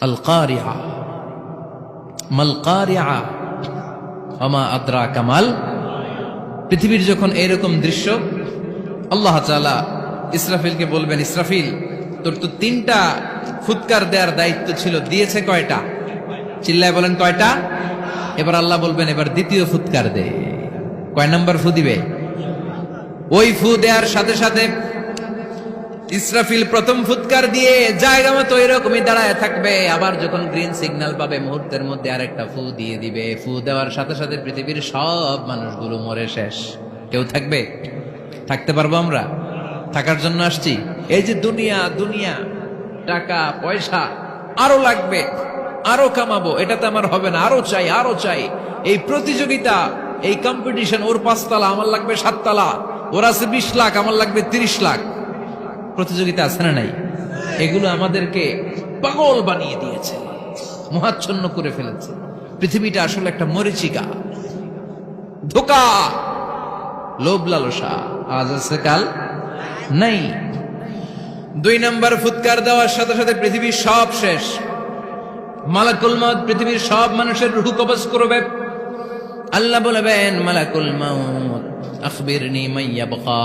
আল কারিয়া মাল আদ্রা কামাল পৃথিবীর যখন এরকম দৃশ্য, আল্লাহ তাআলা ইসরাফিলকে বলবেন, ইসরাফিল, তোর তো তিনটা ফুৎকার দেওয়ার দায়িত্ব ছিল, দিয়েছে কয়টা? চিল্লায় বলেন, কয়টা? এবার আল্লাহ বলবেন, এবার দ্বিতীয় ফুৎকার দে। কয় নাম্বার ফু দিবে? ওই ফু দেওয়ার সাথে সাথে ইসরাফিল প্রথম ফুৎকার দিয়ে জায়গা মতো এরকমই দাঁড়ায় থাকবে। আবার যখন গ্রিন সিগন্যাল পাবে, মুহূর্তের মধ্যে আরেকটা ফু দিয়ে দিবে। ফু দেওয়ার সাথে সাথে পৃথিবীর সব মানুষগুলো মরে শেষ। কেউ থাকবে? থাকতে পারব আমরা? থাকার জন্য আসছি। এই যে দুনিয়া দুনিয়া, টাকা, পয়সা, আরও লাগবে, আরও কামাবো, এটা তো আমার হবে না। আরও চাই আরও চাই। এই প্রতিযোগিতা, এই কম্পিটিশন ওর পাঁচতলা, আমার লাগবে সাততলা। ওর আছে বিশ লাখ, আমার লাগবে তিরিশ লাখ। প্রতিযোগিতা আছে না নাই? এগুলো আমাদেরকে পাগল বানিয়ে দিয়েছে, মহাচ্ছন্ন করে ফেলেছে। পৃথিবীটা আসলে একটা মরিচিকা, ধোকা, লোভ লালসা। আজ আছে, কাল নাই। দুই নাম্বার ফুৎকার দেওয়ার সাথে সাথে পৃথিবীর সব শেষ। মালাকুল মাউত, পৃথিবীর সব মানুষের রুহু কবজ করবে। আল্লাহ বলবেন, মালাকুল মাউত, আখবিরনি মাইয়া বকা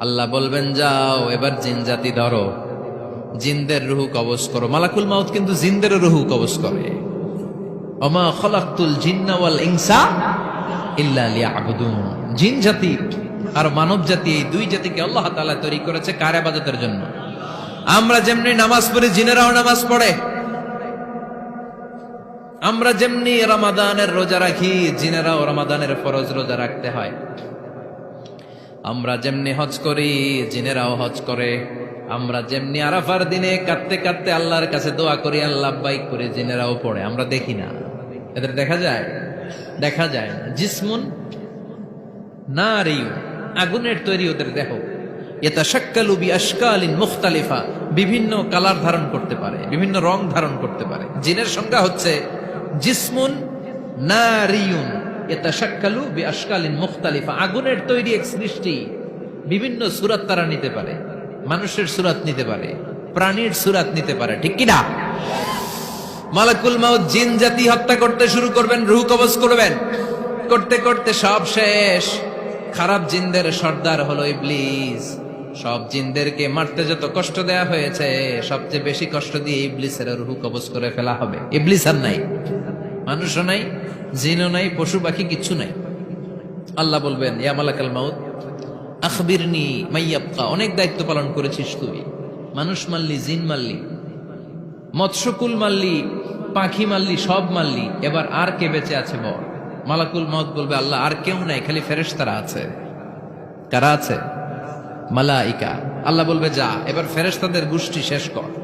আল্লাহ বলবেন, যাও, এবার জিন জাতি ধরো। জিনদের রুহু কবজ করো। মালাকুল মাউত কিন্তু জিনদের রুহু কবজ করে। অমা খলাকুল জিন্না ওয়াল ইনসা ইল্লা লিয়াবুদুন। জিন জাতি আর মানব জাতি, এই দুই জাতিকে আল্লাহ তাআলা তৈরি করেছে কার জন্য? আমরা যেমনি নামাজ পড়ি, জিনেরাও নামাজ পড়ে। আমরা যেমনি রমাদানের রোজা রাখি, জিনেরাও রমাদানের ফরজ রোজা রাখতে হয়। আমরা যেমনি হজ করি, জিনেরাও হজ করে। আমরা যেমনি আরাফার দিনে কাঁদতে কাঁদতে আল্লাহর কাছে দোয়া করি, আল্লাহ বাইক করে জিনেরাও পড়ে। আমরা দেখি না। এদের দেখা যায়? দেখা যায় না। জিসমুন না রেইউ আগুনের তৈরি ওদের দেহ। এটা শাক্কালুবি আশকালিন মুখতালিফা, বিভিন্ন কালার ধারণ করতে পারে, বিভিন্ন রং ধারণ করতে পারে। জিনের সংখ্যা হচ্ছে জিসমুন না রিউন এটা শাক্কালু বি আশকালিন মুখতালিফা, আগুনের তৈরি এক সৃষ্টি বিভিন্ন সুরাত তারা নিতে পারে, মানুষের সুরাত নিতে পারে, প্রাণীর সুরাত নিতে পারে, ঠিক কিনা মালাকুল মাউত জিন জাতি হত্যা করতে শুরু করবেন, রুহ কবজ করবেন। করতে করতে সব শেষ। খারাপ জিনদের সর্দার হলো ইবলিস। সব জিনদেরকে মারতে যত কষ্ট দেয়া হয়েছে, সবচেয়ে বেশি কষ্ট দিয়ে ইবলিসের রুহু কবজ করে ফেলা হবে। ইবলিস আর নাই। মানুষও নাই জিনও নাই, পশু পাখি কিচ্ছু নাই। আল্লাহ বলবেন, ইয়া মালাকাল মাউত, আখবিরনি মাইয়াবকা অনেক দায়িত্ব পালন করেছিস তুই। মানুষ মারলি, জিন মারলি, মৎস্যকুল মারলি, পাখি মারলি, সব মারলি। এবার আর কে বেঁচে আছে বল? মালাকুল মত বলবে, আল্লাহ, আর কেউ নাই, খালি ফেরেশতারা আছে। কারা আছে? মালাইকা। আল্লাহ বলবে, যা, এবার ফেরেশতাদের গোষ্ঠী শেষ কর।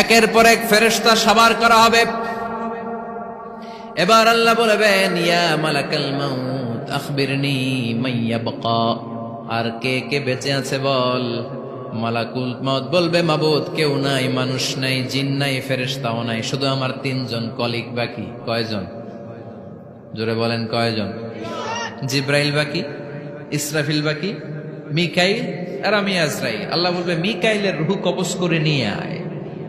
একের পর এক ফেরেস্তা সাবার করা হবে। এবার আল্লাহ বলবেন, ইয়া মালাকাল মাউত, আখবিরনি মাইয়া আর কে কে বেঁচে আছে বল? মালাকুল মত বলবে, মাবুদ, কেউ নাই, মানুষ নাই, জিন নাই, ফেরেশতাও নাই, শুধু আমার তিনজন কলিগ বাকি, কয়জন? জোরে বলেন, কয়জন? জিব্রাইল বাকি, ইসরাফিল বাকি, মিকাইল আর আমি আজরাইল। আল্লাহ বলবে, মিকাইলের রুহু কবজ করে নিয়ে আয়।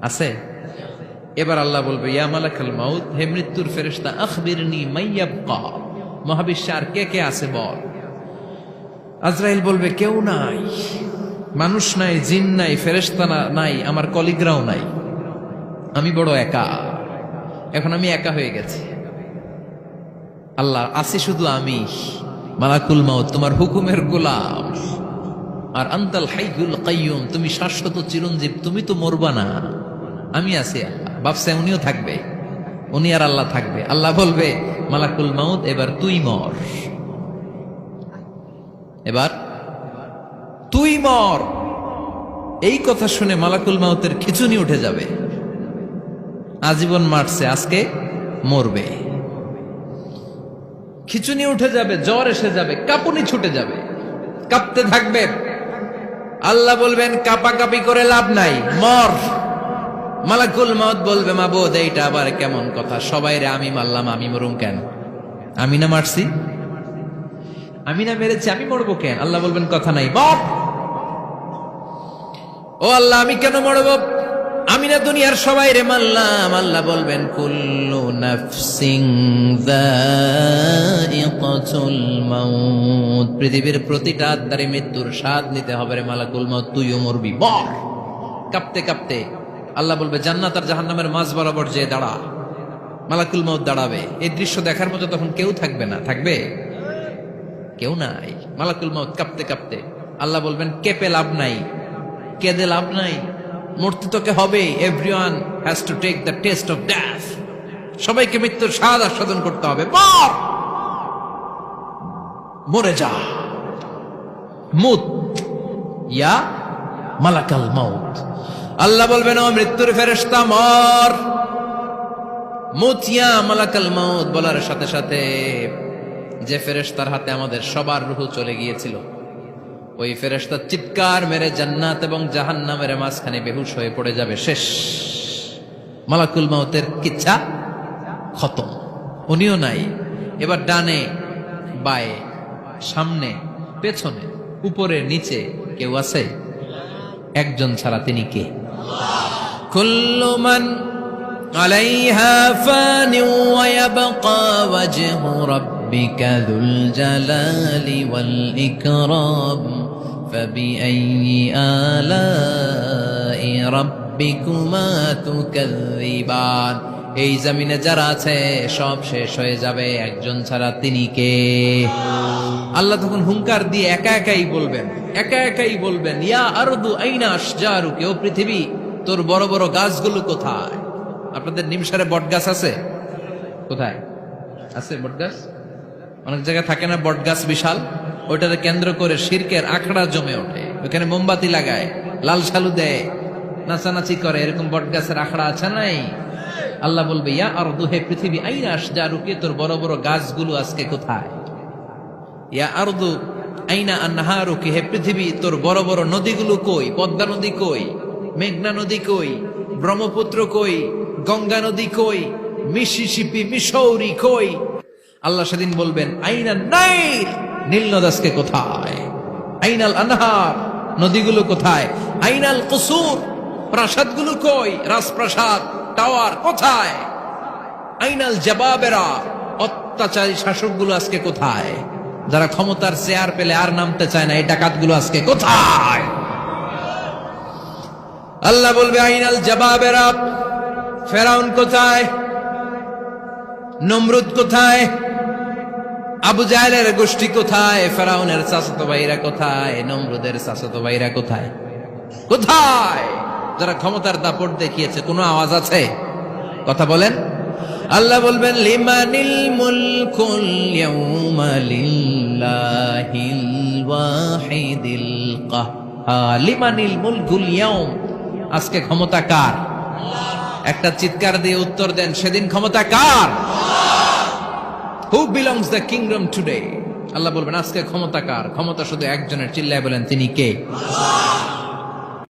আছে? এবার আল্লাহ বলবে মাউত, হে মৃত্যুর ফেরেশতা, আখবিরনি মাইয়াবকা মহাবিশ্বে আর কে কে আছে বল? আজরাইল বলবে, কেউ নাই, মানুষ নাই, জিন নাই, ফেরেশতা না- নাই, আমার কলিগরাও নাই। আমি বড় একা। এখন আমি একা হয়ে গেছি। আল্লাহ, আছি শুধু আমি। মালাকুল মাউত, তোমার হুকুমের গোলাম। আর আন্তাল হাইগুল কাইয়ুম, তুমি শাশ্বত চিরঞ্জীব, তুমি তো মরবা না। আমি আছি, বাপসা উনিও থাকবে, উনি আর আল্লাহ থাকবে। আল্লাহ বলবে, মালাকুল মাউত, এবার তুই মর। এবার তুই মর। এই কথা শুনে মালাকুল মাউতের খিচুনি উঠে যাবে। আজীবন মারছে, আজকে মরবে। খিচুনি উঠে যাবে, জ্বর এসে যাবে, কাপুনি ছুটে যাবে। কাঁপতে থাকবে। আল্লাহ বলবেন, কাপাকাপি করে লাভ নাই, মর। মালাকুল মত বলবে মাবুদ এইটা আবার কেমন কথা? সবাই রে, আমি মারলাম, আমি মরুম কেন? আমি না মারছি? আমি না মেরেছি, আমি মরবো কেন? আল্লাহ বলবেন, কথা নাই মর ও আল্লাহ, আমি কেন মরব? আমি না দুনিয়ার সবাই রে, মারলাম। আল্লাহ বলবেন, কুল্লু নাফসিং মাউত। পৃথিবীর প্রতিটা আত্মারে মৃত্যুর স্বাদ নিতে হবে রে, মালাকুল মাউত, তুইও মরবি মর কাঁপতে কাঁপতে। আল্লাহ বলবে, জান্নাত আর জাহান্নামের মাঝ বরাবর যে দাঁড়া, মালাকুল মাউত দাঁড়াবে। এই দৃশ্য দেখার মতো তখন কেউ থাকবে না। থাকবে? কেউ নাই। মালাকুল মাউত কাঁপতে কাঁপতে আল্লাহ বলবেন, কেঁপে লাভ নাই। কেঁদে লাভ নাই। মূর্তি তোকে হবে। Everyone has to take the test of death সবাইকে মৃত্যুর স্বাদ আস্বাদন করতে হবে। মর! মরে যা। মুত ইয়া মালাকাল মাউত। আল্লাহ বলবেন, ও মৃত্যুর ফেরেশতা, মর। মুতিয়া মালাকাল মাউত বলার সাথে সাথে যে ফেরেশতার হাতে আমাদের সবার রুহু চলে গিয়েছিল, ওই ফেরেশতা চিৎকার মেরে জান্নাত এবং জাহান্নামের মাঝখানে বেহুশ হয়ে পড়ে যাবে। শেষ। মালাকুল মাউতের কিচ্ছা খতম। উনিও নাই। এবার ডানে, বায়ে, সামনে, পেছনে, উপরে, নিচে কেউ আছে? একজন ছাড়া তিনি কে? কুল্লু মান عليها فان ويبقى وجه ربك ذو الجلال والإكرام فبأي آلاء ربكما تكذبان এই জমিনে যারা আছে সব শেষ হয়ে যাবে একজন ছাড়া তিনি কে আল্লাহ তখন হুঙ্কার দিয়ে একা একাই বলবেন, একা একাই বলবেন, ইয়া আরদু আইনা আশজারু কেউ পৃথিবী, তোর বড় বড় গাছগুলো কোথায়? আপনাদের নিমসারে বট গাছ আছে? কোথায়? আছে বট গাছ অনেক জায়গায় থাকে না বট গাছ বিশাল? ওইটাকে কেন্দ্র করে শিরকের আখড়া জমে ওঠে। ওখানে মোমবাতি লাগায়, লাল সালু দেয়, নাচানাচি করে। এরকম বট গাছের আখড়া আছে নাই? আল্লাহ বলবে, ইয়া আর দুহে পৃথিবী আইনাস যা রুকে তোর বড় বড় গাছগুলো আজকে কোথায়? ইয়া আরদু, আইনা আন্নাহারুকে হে পৃথিবী, তোর বড় বড় নদীগুলো কই? পদ্মা নদী কই? মেঘনা নদী কই? ব্রহ্মপুত্র কই? গঙ্গা নদী কই? মিসিসিপি মিসৌরি কই? আল্লাহ সেদিন বলবেন, আইনা নাইল নীল নদাসকে কোথায়? আইনাল আনহার, নদীগুলো কোথায়? আইনাল কসুর, প্রাসাদগুলো কই? রাজপ্রাসাদ, টাওয়ার কোথায়? আইনাল জবাবেরা, অত্যাচারী শাসকগুলো আজকে কোথায়? যারা ক্ষমতার চেয়ার পেলে আর নামতে চায় না, এই ডাকাতগুলো আজকে কোথায়? আল্লাহ বলবে, আইনাল জবাবেরা ফেরাউন কোথায়? নমরুদ কোথায়? আবু জাহেলের গোষ্ঠী কোথায়? ফেরাউনের চাচাতো ভাইরা কোথায়? নমরুদের চাচাতো ভাইরা কোথায়? কোথায়? যারা ক্ষমতার দাপট দেখিয়েছে, কোনো আওয়াজ আছে? কথা বলেন। আল্লাহ বলবেন, লিমানিল মুলকুল ইয়াউমা কাহ্হার আজকে ক্ষমতা কার? একটা চিৎকার দিয়ে উত্তর দেন, সেদিন ক্ষমতা কার? Who belongs the kingdom today আল্লাহ বলবেন, আজকে ক্ষমতা কার? ক্ষমতা শুধু একজনের, চিল্লায় বলেন, তিনি কে?